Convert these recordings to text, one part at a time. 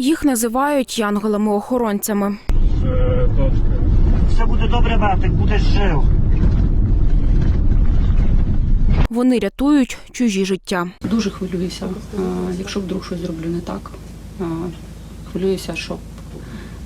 Їх називають янголами-охоронцями. Все буде добре, братик, будеш жив. Вони рятують чужі життя. Дуже хвилююся, якщо вдруг щось зроблю не так. Хвилююся, щоб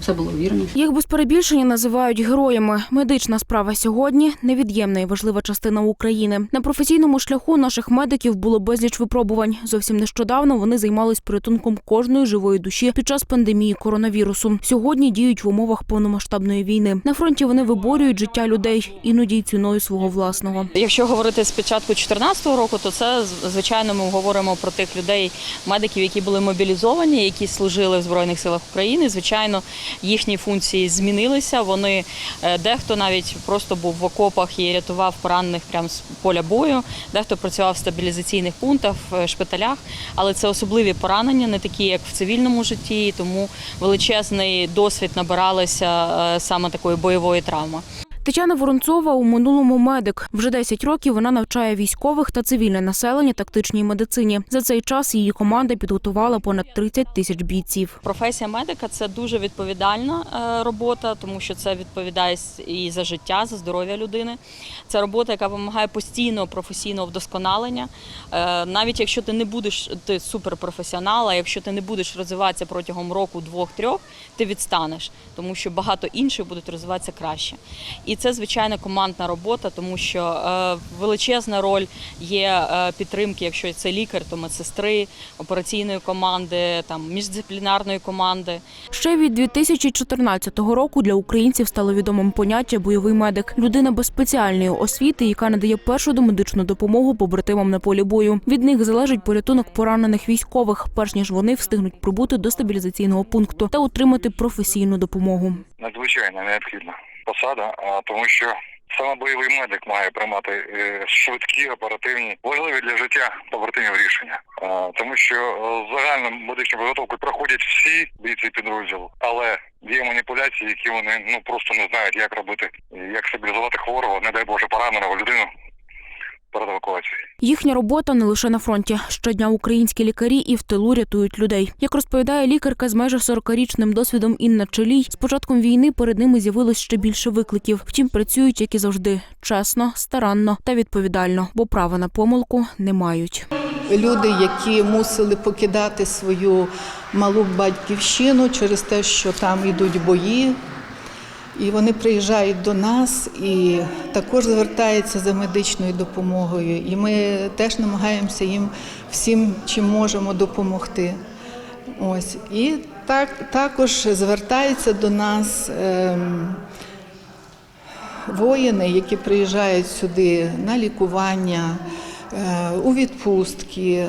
все було вірно. Їх без перебільшення називають героями. Медична справа сьогодні невід'ємна і важлива частина України. На професійному шляху наших медиків було безліч випробувань. Зовсім нещодавно вони займались порятунком кожної живої душі під час пандемії коронавірусу. Сьогодні діють в умовах повномасштабної війни. На фронті вони виборюють життя людей, іноді й ціною свого власного. Якщо говорити з початку 2014 року, то це звичайно ми говоримо про тих людей, медиків, які були мобілізовані, які служили в збройних силах України. Звичайно, їхні функції змінилися. Вони е, дехто навіть просто був в окопах і рятував поранених прямо з поля бою. Дехто працював в стабілізаційних пунктах, в шпиталях, але це особливі поранення, не такі, як в цивільному житті. Тому величезний досвід набиралися е, саме такої бойової травми. Тетяна Воронцова у минулому медик. Вже 10 років вона навчає військових та цивільне населення тактичній медицині. За цей час її команда підготувала понад 30 тисяч бійців. Професія медика це дуже відповідальна е, робота, тому що це відповідальність і за життя, за здоров'я людини. Це робота, яка вимагає постійного професійного вдосконалення. Е, Навіть якщо ти не будеш ти суперпрофесіонал, а якщо ти не будеш розвиватися протягом року, двох-трьох, ти відстанеш, тому що багато інших будуть розвиватися краще. І це звичайно командна робота, тому що е, величезна роль є е, підтримки, якщо це лікар, то медсестри, операційної команди, там міждисциплінарної команди. Ще від 2014 року для українців стало відомим поняття бойовий медик людина без спеціальної освіти, яка надає першу домедичну допомогу побратимам на полі бою. Від них залежить порятунок поранених військових, перш ніж вони встигнуть прибути до стабілізаційного пункту та отримати професійну допомогу. надзвичайно необхідна посада, а тому що саме бойовий медик має приймати е, швидкі, оперативні, важливі для життя побратимів рішення, тому що е, загальну медичну підготовку проходять всі бійці підрозділу, але є маніпуляції, які вони ну просто не знають, як робити, як стабілізувати хворого, не дай Боже, пораненого людину. Їхня робота не лише на фронті. Щодня українські лікарі і в тилу рятують людей. Як розповідає лікарка з майже 40-річним досвідом Інна Челій, з початком війни перед ними з'явилось ще більше викликів. Втім, працюють, як і завжди, чесно, старанно та відповідально, бо права на помилку не мають. люди, які мусили покидати свою малу батьківщину через те, що там йдуть бої. І вони приїжджають до нас і також звертаються за медичною допомогою. І ми теж намагаємося їм всім, чим можемо допомогти. Ось. І так, також звертаються до нас ем, воїни, які приїжджають сюди на лікування, е, у відпустки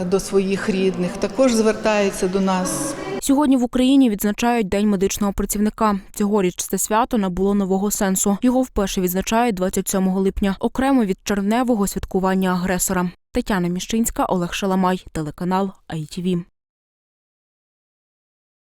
е, до своїх рідних, також звертаються до нас Сьогодні в Україні відзначають День медичного працівника. Цьогоріч це свято набуло нового сенсу. Його вперше відзначають 27 липня, окремо від червневого святкування агресора. Тетяна Міщинська, Олег Шаламай, телеканал ITV.